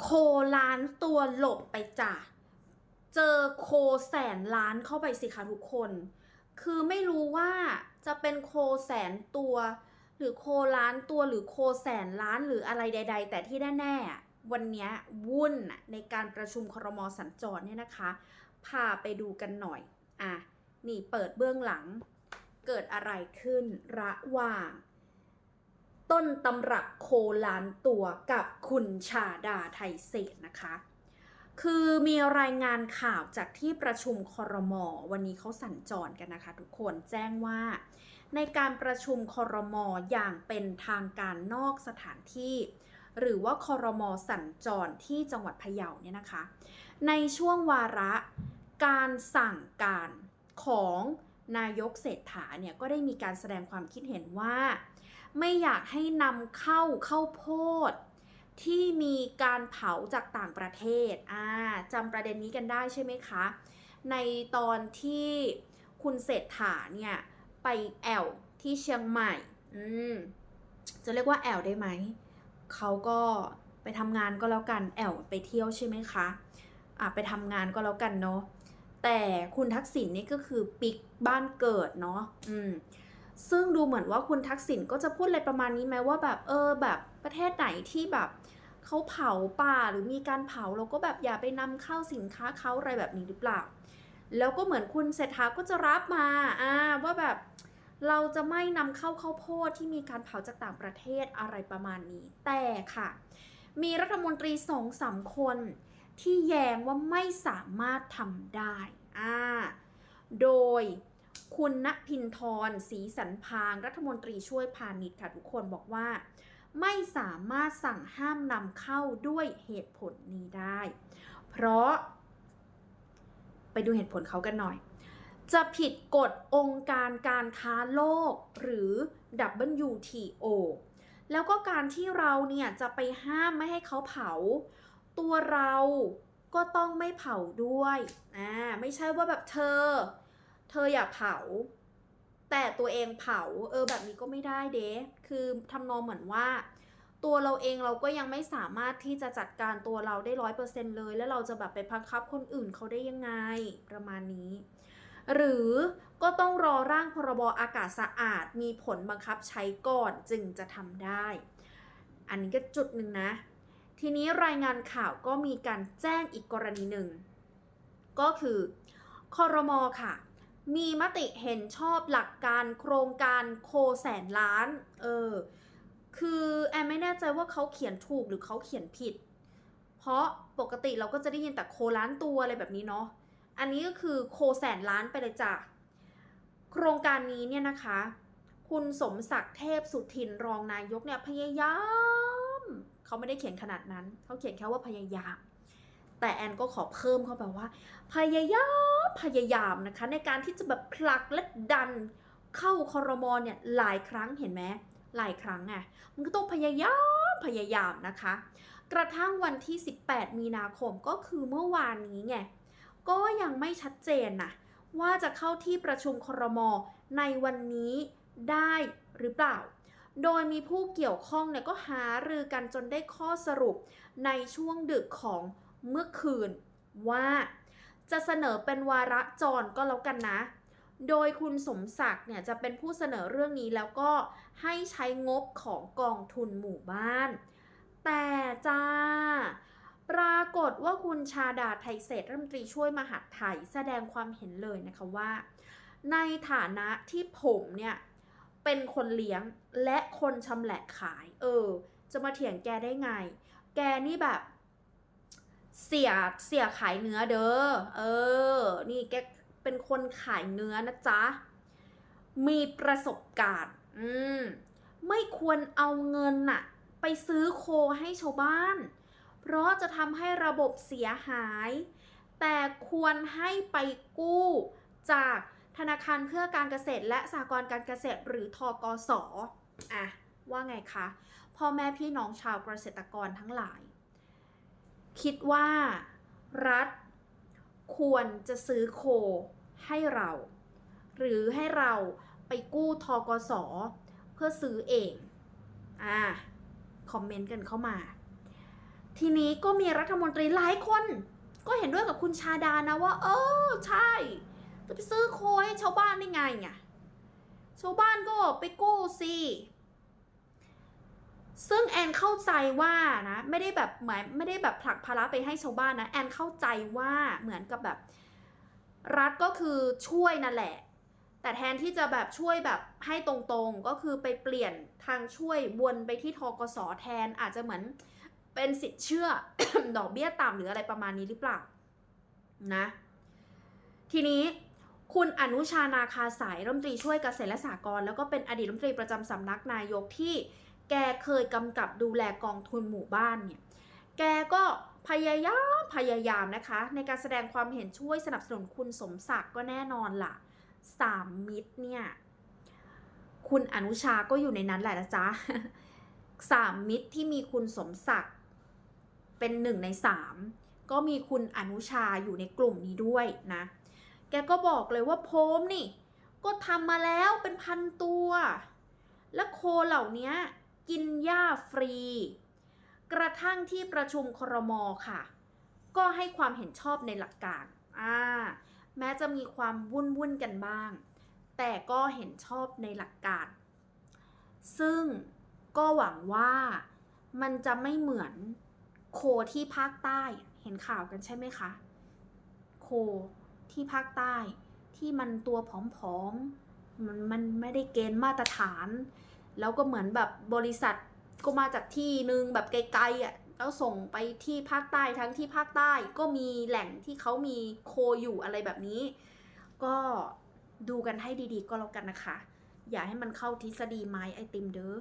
โคล้านตัวหลบไปจ้ะ เจอโคแสนล้านเข้าไปสิคะทุกคน คือไม่รู้ว่าจะเป็นโคแสนตัว หรือโคล้านตัวหรือโคแสนล้านหรืออะไรใด ๆ แต่ที่แน่ๆวันเนี้ยวุ่นในการประชุมครมสัญจรเนี่ยนะคะ พาไปดูกันหน่อย อะ นี่เปิดเบื้องหลัง เกิดอะไรขึ้นระหว่าง ต้นตำรับโคล้านตัวกับคุณชาดาไทยเศษนะคะ คือมีรายงานข่าวจากที่ประชุมคอรมอวันนี้เขาสัญจรกันนะคะทุกคนแจ้งว่า ในการประชุมคอรมออย่างเป็นทางการนอกสถานที่ หรือว่าคอรมอสัญจรที่จังหวัดพะเยาเนี่ยนะคะ ในช่วงวาระการสั่งการของ นายกเศรษฐาเนี่ยก็ได้มีการแสดงความคิดเห็นว่า ไม่อยากให้นำเข้าเข้าโพดที่มีการเผาจากต่างประเทศอ่าจำประเด็นนี้กันได้ใช่ไหมคะ ในตอนที่คุณเศรษฐาเนี่ยไปแอลที่เชียงใหม่ อืม จะเรียกว่าแอลได้ไหม เขาก็ไปทำงานก็แล้วกันแอลไปเที่ยวใช่ไหมคะ อะไปทำงานก็แล้วกันเนาะ แต่คุณทักษิณนี่ก็คือปิกบ้านเกิดเนาะอืมซึ่งดูเหมือนว่าคุณทักษิณก็จะพูดอะไรประมาณนี้ไหมว่าแบบเออแบบประเทศไหนที่แบบเขาเผาป่าหรือมีการเผาเราก็แบบอย่าไปนำเข้าสินค้าเขาอะไรแบบนี้หรือเปล่า แล้วก็เหมือนคุณเศรษฐาก็จะรับมาอ่าว่าแบบเราจะไม่นำเข้าข้าวโพดที่มีการเผาจากต่างประเทศอะไรประมาณนี้ แต่ค่ะ มีรัฐมนตรีสองสามคน ที่แย้งว่าไม่สามารถทำได้อ่าโดยคุณณพินทรศรีสันพาง รัฐมนตรีช่วยพาณิชย์ค่ะทุกคนบอกว่า ไม่สามารถสั่งห้ามนำเข้าด้วยเหตุผลนี้ได้ เพราะ ไปดูเหตุผลเขากันหน่อย จะผิดกฎองค์การการค้าโลกหรือ WTO แล้วก็การที่เราเนี่ยจะไปห้ามไม่ให้เขาเผา ตัวเราก็ต้องไม่เผาด้วยอ่าไม่ใช่ว่าแบบเธอ เธออย่าเผา แต่ตัวเองเผา เออแบบนี้ก็ไม่ได้เด้คือทำนองเหมือนว่า ตัวเราเองเราก็ยังไม่สามารถที่จะจัดการตัวเราได้ร้อยเปอร์เซ็นเลย แล้วเราจะแบบไปบังคับคนอื่นเขาได้ยังไงประมาณนี้ หรือก็ต้องรอร่างพรบอากาศสะอาดมีผลบังคับใช้ก่อนจึงจะทำได้ อันนี้ก็จุดหนึ่งนะ ทีนี้รายงานข่าวก็มีการแจ้งอีกกรณีหนึ่ง ก็คือคอรมอค่ะ มีมติเห็นชอบหลักการโครงการโคแสนล้าน เออ คือแอมไม่แน่ใจว่าเขาเขียนถูกหรือเขาเขียนผิด เพราะปกติเราก็จะได้ยินแต่โคล้านตัวอะไรแบบนี้เนาะ อันนี้ก็คือโคแสนล้านไปเลยจ้ะ โครงการนี้เนี่ยนะคะ คุณสมศักดิ์เทพสุทินรองนายกเนี่ยพยายาม เขาไม่ได้เขียนขนาดนั้น เขาเขียนแค่ว่าพยายาม แต่แอนก็ขอเพิ่มเข้าไปว่า พยายามพยายามนะคะ ในการที่จะแบบผลักและดันเข้าคอรมอเนี่ยหลายครั้งเห็นไหมหลายครั้งไงมันก็ต้องพยายามพยายามนะคะ กระทั่งวันที่ 18 มีนาคมก็คือเมื่อวานนี้ไงก็ยังไม่ชัดเจนนะว่าจะเข้าที่ประชุมครมในวันนี้ได้หรือเปล่า โดยมีผู้เกี่ยวข้องเนี่ยก็หารือกันจนได้ข้อสรุปในช่วงดึกของเมื่อคืนว่าจะเสนอเป็นวาระจรก็แล้วกันนะ โดยคุณสมศักดิ์เนี่ยจะเป็นผู้เสนอเรื่องนี้แล้วก็ให้ใช้งบของกองทุนหมู่บ้าน แต่จ้า ปรากฏว่าคุณชาดาไทยเศรษฐรัฐมนตรีช่วยมหาดไทยแสดงความเห็นเลยนะคะว่า ในฐานะที่ผมเนี่ย เป็นคนเลี้ยงและคนชำแหละขาย เออ จะมาเถียงแกได้ไง แกนี่แบบ เสียเสียขายเนื้อเด้อ เออ นี่แกเป็นคนขายเนื้อนะจ๊ะ มีประสบการณ์ อืม ไม่ควรเอาเงินน่ะ ไปซื้อโคให้ชาวบ้าน เพราะจะทำให้ระบบเสียหาย แต่ควรให้ไปกู้จาก ธนาคารเพื่อการเกษตร และสหกรณ์การเกษตร หรือทกสอะว่าไงคะ พ่อแม่พี่น้องชาวเกษตรกรทั้งหลาย คิดว่ารัฐควรจะซื้อโคให้เรา หรือให้เราไปกู้ทกสเพื่อซื้อเองอ่าคอมเมนต์กันเข้ามา ทีนี้ก็มีรัฐมนตรีหลายคน ก็เห็นด้วยกับคุณชาดานะว่า เออ ใช่ จะไปซื้อโคให้ชาวบ้านได้ไงไงชาวบ้านก็ไปกู้สิซึ่งแอนเข้าใจว่านะไม่ได้แบบหมายไม่ได้แบบผลักภาระไปให้ชาวบ้านนะแอนเข้าใจว่าเหมือนกับแบบ รัฐก็คือช่วยนั่นแหละ แต่แทนที่จะแบบช่วยแบบให้ตรงๆก็คือไปเปลี่ยนทางช่วยวนไปที่ทกสแทนอาจจะเหมือนเป็นสิทธิ์เชื่อ ดอกเบี้ยต่ำหรืออะไรประมาณนี้หรือเปล่านะ ทีนี้ คุณอนุชานาคาสายรัฐมนตรีช่วยเกษตรและสหกรณ์แล้วก็เป็นอดีตรัฐมนตรีประจำสำนักนายกที่แกเคยกำกับดูแลกองทุนหมู่บ้านเนี่ย แกก็พยายามพยายามนะคะ ในการแสดงความเห็นช่วยสนับสนุนคุณสมศักดิ์ก็แน่นอนล่ะสามมิตรเนี่ยคุณอนุชาก็อยู่ในนั้นแหละนะจ๊ะสามมิตรที่มีคุณสมศักดิ์เป็นหนึ่งในสามก็มีคุณอนุชาอยู่ในกลุ่มนี้ด้วยนะ แกก็บอกเลยว่าโพมนี่ ก็ทำมาแล้วเป็นพันตัว และโคเหล่านี้กินหญ้าฟรี กระทั่งที่ประชุมครมค่ะ ก็ให้ความเห็นชอบในหลักการอ่าแม้จะมีความวุ่นวุ่นกันบ้าง แต่ก็เห็นชอบในหลักการ ซึ่งก็หวังว่ามันจะไม่เหมือนโคที่ภาคใต้เห็นข่าวกันใช่ไหมคะ โค ที่ภาคใต้ที่มันตัวผอมๆมันมันไม่ได้เกณฑ์มาตรฐาน แล้วก็เหมือนแบบบริษัทก็มาจากที่นึงแบบไกลๆอะแล้วส่งไปที่ภาคใต้ทั้งที่ภาคใต้ก็มีแหล่งที่เขามีโคอยู่อะไรแบบนี้ ก็ดูกันให้ดีๆ ก็แล้วกันนะคะ อย่าให้มันเข้าทฤษฎีไม้ไอติมเด้อ